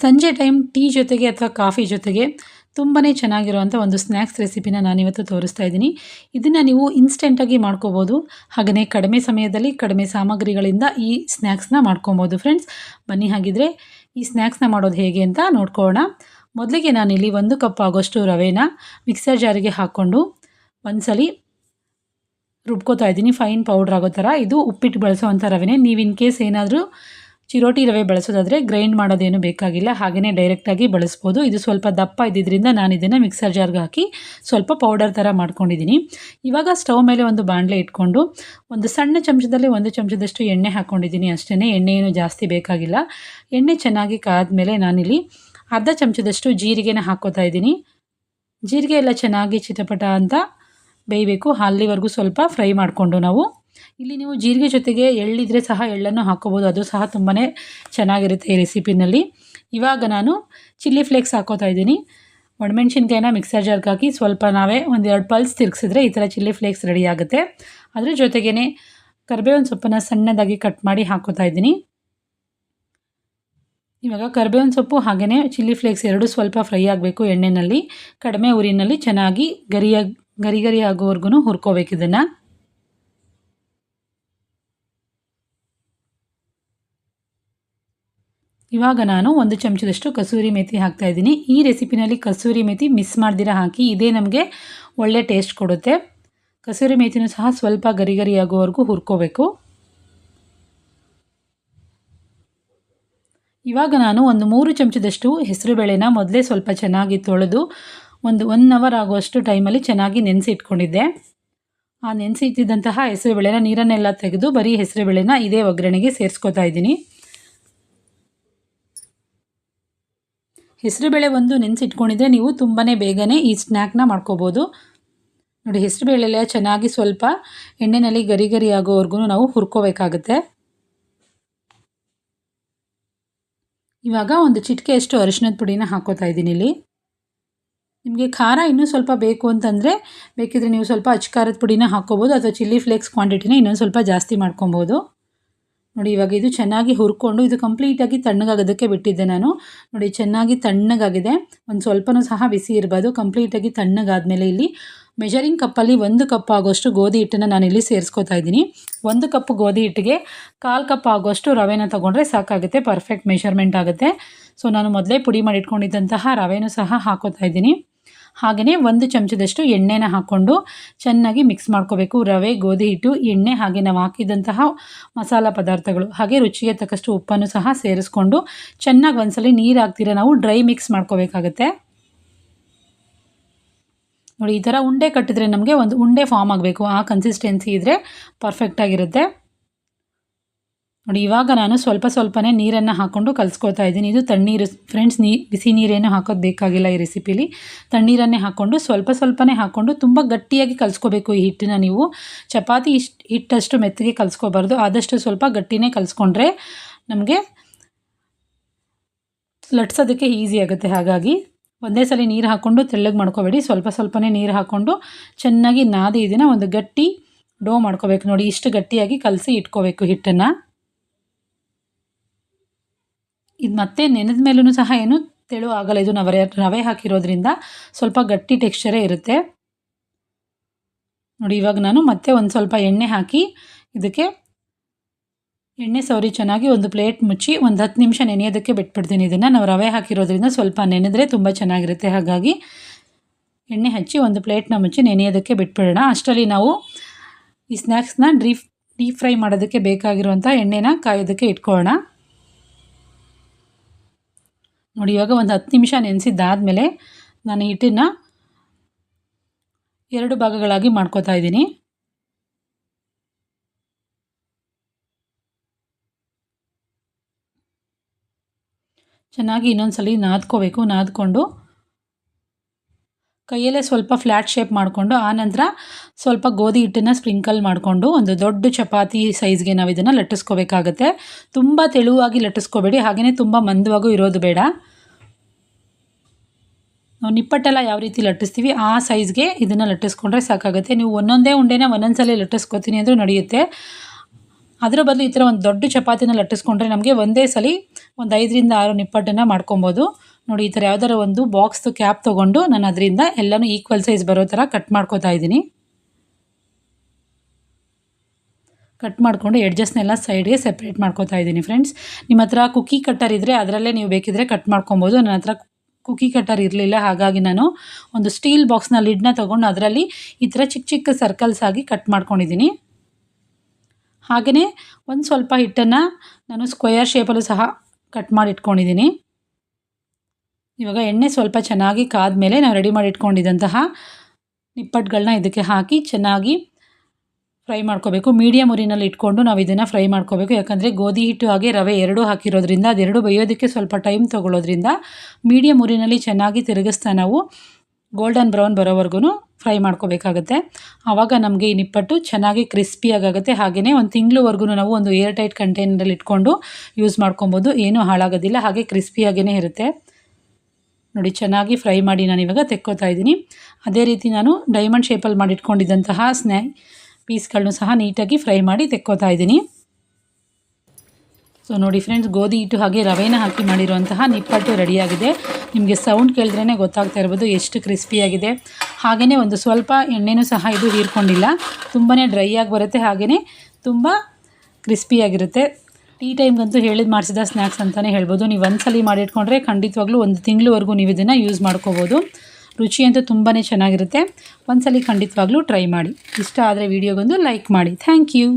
ಸಂಜೆ time tea ಜೊತೆಗೆ ಅಥವಾ ಕಾಫಿ ಜೊತೆಗೆ ತುಂಬಾ ಚೆನ್ನಾಗಿರುವಂಥ ಒಂದು ಸ್ನ್ಯಾಕ್ಸ್ ರೆಸಿಪಿನ ನಾನಿವತ್ತು ತೋರಿಸ್ತಾ ಇದ್ದೀನಿ. ಇದನ್ನು ನೀವು ಇನ್ಸ್ಟೆಂಟಾಗಿ ಮಾಡ್ಕೋಬೋದು. ಹಾಗೆಯೇ ಕಡಿಮೆ ಸಮಯದಲ್ಲಿ ಕಡಿಮೆ ಸಾಮಗ್ರಿಗಳಿಂದ ಈ ಸ್ನ್ಯಾಕ್ಸ್ನ ಮಾಡ್ಕೊಬೋದು ಫ್ರೆಂಡ್ಸ್ ಬನ್ನಿ ಹಾಗಿದ್ರೆ ಈ ಸ್ನ್ಯಾಕ್ಸ್ನ ಮಾಡೋದು ಹೇಗೆ ಅಂತ ನೋಡ್ಕೊಳ್ಳೋಣ. ಮೊದಲಿಗೆ ನಾನಿಲ್ಲಿ ಒಂದು ಕಪ್ ಆಗೋಷ್ಟು ರವೆನ ಮಿಕ್ಸರ್ ಜಾರಿಗೆ ಹಾಕ್ಕೊಂಡು ಒಂದ್ಸಲಿ ರುಬ್ಕೋತಾ ಇದ್ದೀನಿ. ಫೈನ್ ಪೌಡ್ರ್ ಆಗೋ ಥರ. ಇದು ಉಪ್ಪಿಟ್ಟು ಬಳಸೋವಂಥ ರವೆನೇ. ನೀವು ಇನ್ ಕೇಸ್ ಏನಾದರೂ ಚಿರೋಟಿ ರವೆ ಬಳಸೋದಾದರೆ ಗ್ರೈಂಡ್ ಮಾಡೋದೇನು ಬೇಕಾಗಿಲ್ಲ ಹಾಗೆಯೇ ಡೈರೆಕ್ಟಾಗಿ ಬಳಸ್ಬೋದು. ಇದು ಸ್ವಲ್ಪ ದಪ್ಪ ಇದ್ದಿದ್ದರಿಂದ ನಾನು ಇದನ್ನು ಮಿಕ್ಸರ್ ಜಾರ್ಗೆ ಹಾಕಿ ಸ್ವಲ್ಪ ಪೌಡರ್ ಥರ ಮಾಡ್ಕೊಂಡಿದ್ದೀನಿ ಇವಾಗ ಸ್ಟವ್ ಮೇಲೆ ಒಂದು ಬಾಣಲೆ ಇಟ್ಕೊಂಡು ಒಂದು ಸಣ್ಣ ಚಮಚದಲ್ಲಿ ಒಂದು ಚಮಚದಷ್ಟು ಎಣ್ಣೆ ಹಾಕ್ಕೊಂಡಿದ್ದೀನಿ ಅಷ್ಟೇ ಎಣ್ಣೆ ಏನು ಜಾಸ್ತಿ ಬೇಕಾಗಿಲ್ಲ. ಎಣ್ಣೆ ಚೆನ್ನಾಗಿ ಕಾದ್ಮೇಲೆ ನಾನಿಲ್ಲಿ ಅರ್ಧ ಚಮಚದಷ್ಟು ಜೀರಿಗೆನ ಹಾಕೋತಾ ಇದ್ದೀನಿ. ಜೀರಿಗೆ ಎಲ್ಲ ಚೆನ್ನಾಗಿ ಚಿಟಪಟ ಅಂತ ಬೇಯಬೇಕು. ಅಲ್ಲಿವರೆಗೂ ಸ್ವಲ್ಪ ಫ್ರೈ ಮಾಡಿಕೊಂಡು ನಾವು ಇಲ್ಲಿ ನೀವು ಜೀರಿಗೆ ಜೊತೆಗೆ ಎಳ್ಳಿದ್ರೆ ಸಹ ಎಳ್ಳನ್ನು ಹಾಕೋಬೋದು. ಅದು ಸಹ ತುಂಬಾ ಚೆನ್ನಾಗಿರುತ್ತೆ ಈ ರೆಸಿಪಿನಲ್ಲಿ. ಇವಾಗ ನಾನು ಚಿಲ್ಲಿ ಫ್ಲೇಕ್ಸ್ ಹಾಕೋತಾ ಇದ್ದೀನಿ. ಒಣಮೆಣ್ಸಿನ್ಕಾಯಿನ ಮಿಕ್ಸರ್ ಜಾರ್ಗೆ ಹಾಕಿ ಸ್ವಲ್ಪ ನಾವೇ ಒಂದೆರಡು ಪಲ್ಸ್ ತಿರುಗಿಸಿದ್ರೆ ಈ ಥರ ಚಿಲ್ಲಿ ಫ್ಲೇಕ್ಸ್ ರೆಡಿ ಆಗುತ್ತೆ. ಅದ್ರ ಜೊತೆಗೇ ಕರಿಬೇವಿನ ಸೊಪ್ಪನ್ನು ಸಣ್ಣದಾಗಿ ಕಟ್ ಮಾಡಿ ಹಾಕೋತಾ ಇದ್ದೀನಿ. ಇವಾಗ ಕರಿಬೇವಿನ ಸೊಪ್ಪು ಹಾಗೆಯೇ ಚಿಲ್ಲಿ ಫ್ಲೇಕ್ಸ್ ಎರಡು ಸ್ವಲ್ಪ ಫ್ರೈ ಆಗಬೇಕು ಎಣ್ಣೆಯಲ್ಲಿ ಕಡಿಮೆ ಊರಿನಲ್ಲಿ ಚೆನ್ನಾಗಿ ಗರಿಯಾಗಿ ಗರಿ ಗರಿ ಆಗೋವರೆಗೂ ಹುರ್ಕೋಬೇಕು ಇದನ್ನು. ಇವಾಗ ನಾನು ಒಂದು ಚಮಚದಷ್ಟು ಕಸೂರಿ ಮೇಥಿ ಹಾಕ್ತಾ ಇದ್ದೀನಿ. ಈ ರೆಸಿಪಿನಲ್ಲಿ ಕಸೂರಿ ಮೇಥಿ ಮಿಸ್ ಮಾಡ್ದಿರ ಹಾಕಿ ಇದೇ ನಮಗೆ ಒಳ್ಳೆ ಟೇಸ್ಟ್ ಕೊಡುತ್ತೆ. ಕಸೂರಿ ಮೇಥಿನೂ ಸಹ ಸ್ವಲ್ಪ ಗರಿ ಆಗೋವರೆಗೂ ಹುರ್ಕೋಬೇಕು. ಇವಾಗ ನಾನು ಒಂದು ಮೂರು ಚಮಚದಷ್ಟು ಹೆಸರುಬೇಳೆನ ಮೊದಲೇ ಸ್ವಲ್ಪ ಚೆನ್ನಾಗಿ ತೊಳೆದು ಒಂದು ಒನ್ ಅವರ್ ಆಗುವಷ್ಟು ಟೈಮಲ್ಲಿ ಚೆನ್ನಾಗಿ ನೆನೆಸಿ ಇಟ್ಕೊಂಡಿದ್ದೆ. ಆ ನೆನೆಸಿ ಇಟ್ಟಿದ್ದಂತಹ ಹೆಸರುಬೇಳೆನ ನೀರನ್ನೆಲ್ಲ ತೆಗೆದು ಬರೀ ಹೆಸರುಬೇಳೆನ ಇದೇ ಒಗ್ಗರಣೆಗೆ ಸೇರಿಸ್ಕೊತಾ ಇದ್ದೀನಿ. ಹೆಸರುಬೇಳೆ ಒಂದು ನೆನೆಸಿಟ್ಕೊಂಡಿದ್ರೆ ನೀವು ತುಂಬಾ ಬೇಗನೆ ಈ ಸ್ನ್ಯಾಕ್ನ ಮಾಡ್ಕೋಬೋದು. ನೋಡಿ ಹೆಸರುಬೇಳೆಲ್ಲ ಚೆನ್ನಾಗಿ ಸ್ವಲ್ಪ ಎಣ್ಣೆಯಲ್ಲಿ ಗರಿ ಗರಿ ಆಗೋವರೆಗೂ ನಾವು ಹುರ್ಕೋಬೇಕಾಗುತ್ತೆ. ಇವಾಗ ಒಂದು ಚಿಟಿಕೆಯಷ್ಟು ಅರಿಶಿನದ ಪುಡಿನ ಹಾಕೋತಾ ಇದ್ದೀನಿ ಇಲ್ಲಿ. ನಿಮಗೆ ಖಾರ ಇನ್ನೂ ಸ್ವಲ್ಪ ಬೇಕು ಅಂತಂದರೆ, ಬೇಕಿದ್ರೆ ನೀವು ಸ್ವಲ್ಪ ಅಚ್ಕಾರದ ಪುಡಿನ ಹಾಕ್ಕೋಬೋದು ಅಥವಾ ಚಿಲ್ಲಿ ಫ್ಲೇಕ್ಸ್ ಕ್ವಾಂಟಿಟಿನ ಇನ್ನೊಂದು ಸ್ವಲ್ಪ ಜಾಸ್ತಿ ಮಾಡ್ಕೊಬೋದು. ನೋಡಿ, ಇವಾಗ ಇದು ಚೆನ್ನಾಗಿ ಹುರ್ಕೊಂಡು ಇದು ಕಂಪ್ಲೀಟಾಗಿ ತಣ್ಣಗಾಗೋದಕ್ಕೆ ಬಿಟ್ಟಿದ್ದೆ ನಾನು. ನೋಡಿ, ಚೆನ್ನಾಗಿ ತಣ್ಣಗಾಗಿದೆ. ಒಂದು ಸ್ವಲ್ಪನೂ ಸಹ ಬಿಸಿ ಇರಬಾರ್ದು. ಕಂಪ್ಲೀಟಾಗಿ ತಣ್ಣಗಾದಮೇಲೆ ಇಲ್ಲಿ ಮೆಜರಿಂಗ್ ಕಪ್ಪಲ್ಲಿ ಒಂದು ಕಪ್ ಆಗೋಷ್ಟು ಗೋಧಿ ಹಿಟ್ಟನ್ನು ಇಲ್ಲಿ ಸೇರಿಸ್ಕೊತಾ ಇದ್ದೀನಿ. ಒಂದು ಕಪ್ ಗೋಧಿ ಹಿಟ್ಟಿಗೆ ಕಾಲು ಕಪ್ ಆಗೋಷ್ಟು ರವೆನ ತೊಗೊಂಡ್ರೆ ಸಾಕಾಗುತ್ತೆ. ಪರ್ಫೆಕ್ಟ್ ಮೆಷರ್ಮೆಂಟ್ ಆಗುತ್ತೆ. ಸೊ ನಾನು ಮೊದಲೇ ಪುಡಿ ಮಾಡಿ ಇಟ್ಕೊಂಡಿದ್ದಂತಹ ರವೆನೂ ಸಹ ಹಾಕೋತಾ ಇದ್ದೀನಿ. ಹಾಗೆಯೇ ಒಂದು ಚಮಚದಷ್ಟು ಎಣ್ಣೆನ ಹಾಕ್ಕೊಂಡು ಚೆನ್ನಾಗಿ ಮಿಕ್ಸ್ ಮಾಡ್ಕೋಬೇಕು. ರವೆ, ಗೋಧಿ ಹಿಟ್ಟು, ಎಣ್ಣೆ ಹಾಗೆ ನಾವು ಹಾಕಿದಂತಹ ಮಸಾಲ ಪದಾರ್ಥಗಳು. ಹಾಗೆ ರುಚಿಗೆ ತಕ್ಕಷ್ಟು ಉಪ್ಪನ್ನು ಸಹ ಸೇರಿಸ್ಕೊಂಡು ಚೆನ್ನಾಗಿ ಒಂದ್ಸಲಿ ನೀರು ಹಾಕ್ತೀರ ನಾವು ಡ್ರೈ ಮಿಕ್ಸ್ ಮಾಡ್ಕೋಬೇಕಾಗತ್ತೆ. ನೋಡಿ, ಈ ಥರ ಉಂಡೆ ಕಟ್ಟಿದ್ರೆ ನಮಗೆ ಒಂದು ಉಂಡೆ ಫಾರ್ಮ್ ಆಗಬೇಕು. ಆ ಕನ್ಸಿಸ್ಟೆನ್ಸಿ ಇದ್ದರೆ ಪರ್ಫೆಕ್ಟಾಗಿರುತ್ತೆ ನೋಡಿ, ಇವಾಗ ನಾನು ಸ್ವಲ್ಪ ಸ್ವಲ್ಪನೇ ನೀರನ್ನು ಹಾಕ್ಕೊಂಡು ಕಲಿಸ್ಕೊಳ್ತಾ ಇದ್ದೀನಿ. ಇದು ತಣ್ಣೀರು ಫ್ರೆಂಡ್ಸ್ ನೀ, ಬಿಸಿ ನೀರೇನು ಹಾಕೋದು ಬೇಕಾಗಿಲ್ಲ ಈ ರೆಸಿಪೀಲಿ ತಣ್ಣೀರನ್ನೇ ಹಾಕ್ಕೊಂಡು ಸ್ವಲ್ಪ ಸ್ವಲ್ಪನೇ ಹಾಕ್ಕೊಂಡು ತುಂಬ ಗಟ್ಟಿಯಾಗಿ ಕಲಿಸ್ಕೋಬೇಕು ಈ ಹಿಟ್ಟನ್ನ ನೀವು. ಚಪಾತಿ ಇಷ್ಟು ಹಿಟ್ಟಷ್ಟು ಮೆತ್ತಗೆ ಕಲಿಸ್ಕೋಬಾರ್ದು. ಆದಷ್ಟು ಸ್ವಲ್ಪ ಗಟ್ಟಿನೇ ಕಲಿಸ್ಕೊಂಡ್ರೆ ನಮಗೆ ಲಟ್ಸೋದಕ್ಕೆ ಈಸಿ ಆಗುತ್ತೆ. ಹಾಗಾಗಿ ಒಂದೇ ಸಲ ನೀರು ಹಾಕ್ಕೊಂಡು ತೆಳ್ಳಗೆ ಮಾಡ್ಕೋಬೇಡಿ. ಸ್ವಲ್ಪ ಸ್ವಲ್ಪನೇ ನೀರು ಹಾಕ್ಕೊಂಡು ಚೆನ್ನಾಗಿ ನಾದಿ ಇದನ್ನು ಒಂದು ಗಟ್ಟಿ ಡೋ ಮಾಡ್ಕೋಬೇಕು. ನೋಡಿ, ಇಷ್ಟು ಗಟ್ಟಿಯಾಗಿ ಕಲಸಿ ಇಟ್ಕೋಬೇಕು ಹಿಟ್ಟನ್ನು. ಇದು ಮತ್ತೆ ನೆನೆದ ಮೇಲೂ ಸಹ ಏನು ತೆಳು ಆಗಲ್ಲ. ಇದು ನಾವು ರವೆ ಹಾಕಿರೋದ್ರಿಂದ ಸ್ವಲ್ಪ ಗಟ್ಟಿ ಟೆಕ್ಸ್ಚರೇ ಇರುತ್ತೆ. ನೋಡಿ, ಇವಾಗ ನಾನು ಮತ್ತೆ ಒಂದು ಸ್ವಲ್ಪ ಎಣ್ಣೆ ಹಾಕಿ ಇದಕ್ಕೆ ಎಣ್ಣೆ ಸೌರಿ ಚೆನ್ನಾಗಿ ಒಂದು ಪ್ಲೇಟ್ ಮುಚ್ಚಿ ಒಂದು ಹತ್ತು ನಿಮಿಷ ನೆನೆಯೋದಕ್ಕೆ ಬಿಟ್ಬಿಡ್ತೀನಿ. ಇದನ್ನು ನಾವು ರವೆ ಹಾಕಿರೋದ್ರಿಂದ ಸ್ವಲ್ಪ ನೆನೆದ್ರೆ ತುಂಬ ಚೆನ್ನಾಗಿರುತ್ತೆ. ಹಾಗಾಗಿ ಎಣ್ಣೆ ಹಚ್ಚಿ ಒಂದು ಪ್ಲೇಟ್ನ ಮುಚ್ಚಿ ನೆನೆಯೋದಕ್ಕೆ ಬಿಟ್ಬಿಡೋಣ. ಅಷ್ಟರಲ್ಲಿ ನಾವು ಈ ಸ್ನ್ಯಾಕ್ಸ್ನ ಡ್ರೀಪ್ ಡೀಪ್ ಫ್ರೈ ಮಾಡೋದಕ್ಕೆ ಬೇಕಾಗಿರುವಂಥ ಎಣ್ಣೆನ ಕಾಯೋದಕ್ಕೆ ಇಟ್ಕೊಳ್ಳೋಣ. ನೋಡಿ, ಇವಾಗ ಒಂದು ಹತ್ತು ನಿಮಿಷ ನೆನೆಸಿದ್ದಾದಮೇಲೆ ನಾನು ಹಿಟ್ಟನ್ನು ಎರಡು ಭಾಗಗಳಾಗಿ ಮಾಡ್ಕೋತಾ ಇದ್ದೀನಿ. ಚೆನ್ನಾಗಿ ಇನ್ನೊಂದು ಸಲ ನಾದ್ಕೋಬೇಕು, ನಾದ್ಕೊಂಡು ಕೈಯಲ್ಲೇ ಸ್ವಲ್ಪ ಫ್ಲ್ಯಾಟ್ ಶೇಪ್ ಮಾಡಿಕೊಂಡು ಆನಂತರ ಸ್ವಲ್ಪ ಗೋಧಿ ಹಿಟ್ಟನ್ನು ಸ್ಪ್ರಿಂಕಲ್ ಮಾಡಿಕೊಂಡು, ಒಂದು ದೊಡ್ಡ ಚಪಾತಿ ಸೈಜ್ಗೆ ನಾವು ಇದನ್ನು ಲಟ್ಟಿಸ್ಕೋಬೇಕಾಗತ್ತೆ. ತುಂಬ ತೆಳುವಾಗಿ ಲಟ್ಟಿಸ್ಕೋಬೇಡಿ ಹಾಗೆಯೇ ತುಂಬ ಮಂದವಾಗೂ ಇರೋದು ಬೇಡ. ನಾವು ನಿಪ್ಪಟ್ಟೆಲ್ಲ ಯಾವ ರೀತಿ ಲಟ್ಟಿಸ್ತೀವಿ, ಆ ಸೈಜ್ಗೆ ಇದನ್ನು ಲಟ್ಟಿಸ್ಕೊಂಡ್ರೆ ಸಾಕಾಗುತ್ತೆ. ನೀವು ಒಂದೊಂದೇ ಉಂಡೆನ ಒಂದೊಂದು ಸಲ ಲಟ್ಟಿಸ್ಕೊತೀನಿ ಅಂದರೂ ನಡೆಯುತ್ತೆ. ಅದರ ಬದಲು ಈ ಥರ ಒಂದು ದೊಡ್ಡ ಚಪಾತಿನ ಲಟ್ಟಿಸ್ಕೊಂಡ್ರೆ ನಮಗೆ ಒಂದೇ ಸಲ ಒಂದು ಐದರಿಂದ ಆರು ನಿಪ್ಪಟ್ಟನ್ನು ಮಾಡ್ಕೊಬೋದು. ನೋಡಿ, ಈ ಥರ ಯಾವ್ದಾರ ಒಂದು ಬಾಕ್ಸ್ದು ಕ್ಯಾಪ್ ತೊಗೊಂಡು ನಾನು ಅದರಿಂದ ಎಲ್ಲನೂ ಈಕ್ವಲ್ ಸೈಜ್ ಬರೋ ಥರ ಕಟ್ ಮಾಡ್ಕೋತಾ ಇದ್ದೀನಿ. ಕಟ್ ಮಾಡಿಕೊಂಡು ಎಡ್ಜಸ್ನೆಲ್ಲ ಸೈಡ್ಗೆ ಸೆಪ್ರೇಟ್ ಮಾಡ್ಕೋತಾ ಇದ್ದೀನಿ ಫ್ರೆಂಡ್ಸ್ ನಿಮ್ಮ ಹತ್ರ ಕುಕ್ಕಿ ಕಟ್ಟರ್ ಇದ್ದರೆ ಅದರಲ್ಲೇ ನೀವು ಬೇಕಿದ್ದರೆ ಕಟ್ ಮಾಡ್ಕೊಬೋದು. ನನ್ನ ಹತ್ರ ಕುಕ್ಕಿ ಕಟ್ಟರ್ ಇರಲಿಲ್ಲ, ಹಾಗಾಗಿ ನಾನು ಒಂದು ಸ್ಟೀಲ್ ಬಾಕ್ಸ್ನ ಲಿಡ್ನ ತೊಗೊಂಡು ಅದರಲ್ಲಿ ಈ ಥರ ಚಿಕ್ಕ ಚಿಕ್ಕ ಸರ್ಕಲ್ಸ್ ಆಗಿ ಕಟ್ ಮಾಡ್ಕೊಂಡಿದ್ದೀನಿ. ಹಾಗೆಯೇ ಒಂದು ಸ್ವಲ್ಪ ಹಿಟ್ಟನ್ನು ನಾನು ಸ್ಕ್ವಯರ್ ಶೇಪಲ್ಲೂ ಸಹ ಕಟ್ ಮಾಡಿ ಇಟ್ಕೊಂಡಿದ್ದೀನಿ ಇವಾಗ ಎಣ್ಣೆ ಸ್ವಲ್ಪ ಚೆನ್ನಾಗಿ ಕಾದ್ಮೇಲೆ ನಾವು ರೆಡಿ ಮಾಡಿ ಇಟ್ಕೊಂಡಿದ್ದಂತಹ ನಿಪ್ಪಟ್ಟುಗಳನ್ನ ಇದಕ್ಕೆ ಹಾಕಿ ಚೆನ್ನಾಗಿ ಫ್ರೈ ಮಾಡ್ಕೋಬೇಕು. ಮೀಡಿಯಮ್ ಉರಿನಲ್ಲಿ ಇಟ್ಕೊಂಡು ನಾವು ಇದನ್ನು ಫ್ರೈ ಮಾಡ್ಕೋಬೇಕು. ಯಾಕಂದರೆ ಗೋಧಿ ಹಿಟ್ಟು ಹಾಗೆ ರವೆ ಎರಡೂ ಹಾಕಿರೋದ್ರಿಂದ, ಅದೆರಡು ಬೇಯೋದಕ್ಕೆ ಸ್ವಲ್ಪ ಟೈಮ್ ತೊಗೊಳ್ಳೋದ್ರಿಂದ ಮೀಡಿಯಮ್ ಉರಿನಲ್ಲಿ ಚೆನ್ನಾಗಿ ತಿರುಗಿಸ್ತಾ ನಾವು ಗೋಲ್ಡನ್ ಬ್ರೌನ್ ಬರೋವರೆಗೂ ಫ್ರೈ ಮಾಡ್ಕೋಬೇಕಾಗತ್ತೆ. ಆವಾಗ ನಮಗೆ ಈ ನಿಪ್ಪಟ್ಟು ಚೆನ್ನಾಗಿ ಕ್ರಿಸ್ಪಿಯಾಗುತ್ತೆ ಹಾಗೆಯೇ ಒಂದು ತಿಂಗಳವರೆಗೂ ನಾವು ಒಂದು ಏರ್ ಟೈಟ್ ಕಂಟೈನರಲ್ಲಿ ಇಟ್ಕೊಂಡು ಯೂಸ್ ಮಾಡ್ಕೊಬೋದು. ಏನೂ ಹಾಳಾಗೋದಿಲ್ಲ. ಹಾಗೆ ಕ್ರಿಸ್ಪಿಯಾಗೇ ಇರುತ್ತೆ. ನೋಡಿ, ಚೆನ್ನಾಗಿ ಫ್ರೈ ಮಾಡಿ ನಾನು ಇವಾಗ ತೆಕ್ಕೋತಾ ಇದ್ದೀನಿ. ಅದೇ ರೀತಿ ನಾನು ಡೈಮಂಡ್ ಶೇಪಲ್ಲಿ ಮಾಡಿಟ್ಕೊಂಡಿದ್ದಂತಹ ಸ್ನ್ಯಾ ಪೀಸ್ಗಳನ್ನೂ ಸಹ ನೀಟಾಗಿ ಫ್ರೈ ಮಾಡಿ ತೆಕ್ಕೋತಾ ಇದ್ದೀನಿ. ಸೊ ನೋಡಿ ಫ್ರೆಂಡ್ಸ್, ಗೋಧಿ ಹಿಟ್ಟು ಹಾಗೆ ರವೆನ ಹಾಕಿ ಮಾಡಿರುವಂತಹ ನಿಪ್ಪಟ್ಟು ರೆಡಿಯಾಗಿದೆ. ನಿಮಗೆ ಸೌಂಡ್ ಕೇಳಿದ್ರೇ ಗೊತ್ತಾಗ್ತಾ ಇರ್ಬೋದು ಎಷ್ಟು ಕ್ರಿಸ್ಪಿಯಾಗಿದೆ ಹಾಗೆಯೇ ಒಂದು ಸ್ವಲ್ಪ ಎಣ್ಣೆನೂ ಸಹ ಇದು ಹೀರ್ಕೊಂಡಿಲ್ಲ. ತುಂಬಾ ಡ್ರೈ ಆಗಿ ಬರುತ್ತೆ ಹಾಗೆಯೇ ತುಂಬ ಕ್ರಿಸ್ಪಿಯಾಗಿರುತ್ತೆ ಟೀ ಟೈಮ್ಗಂತೂ ಹೇಳಿದ ಮಾಡಿಸಿದ ಸ್ನ್ಯಾಕ್ಸ್ ಅಂತಲೇ ಹೇಳ್ಬೋದು. ನೀವು ಒಂದ್ಸಲಿ ಮಾಡಿಟ್ಕೊಂಡ್ರೆ ಖಂಡಿತವಾಗ್ಲೂ ಒಂದು ತಿಂಗಳವರೆಗೂ ನೀವು ಇದನ್ನು ಯೂಸ್ ಮಾಡ್ಕೋಬೋದು. ರುಚಿ ಅಂತೂ ತುಂಬಾ ಚೆನ್ನಾಗಿರುತ್ತೆ. ಒಂದ್ಸಲಿ ಖಂಡಿತವಾಗ್ಲೂ ಟ್ರೈ ಮಾಡಿ. ಇಷ್ಟ ಆದರೆ ವಿಡಿಯೋಗೊಂದು ಲೈಕ್ ಮಾಡಿ. Thank you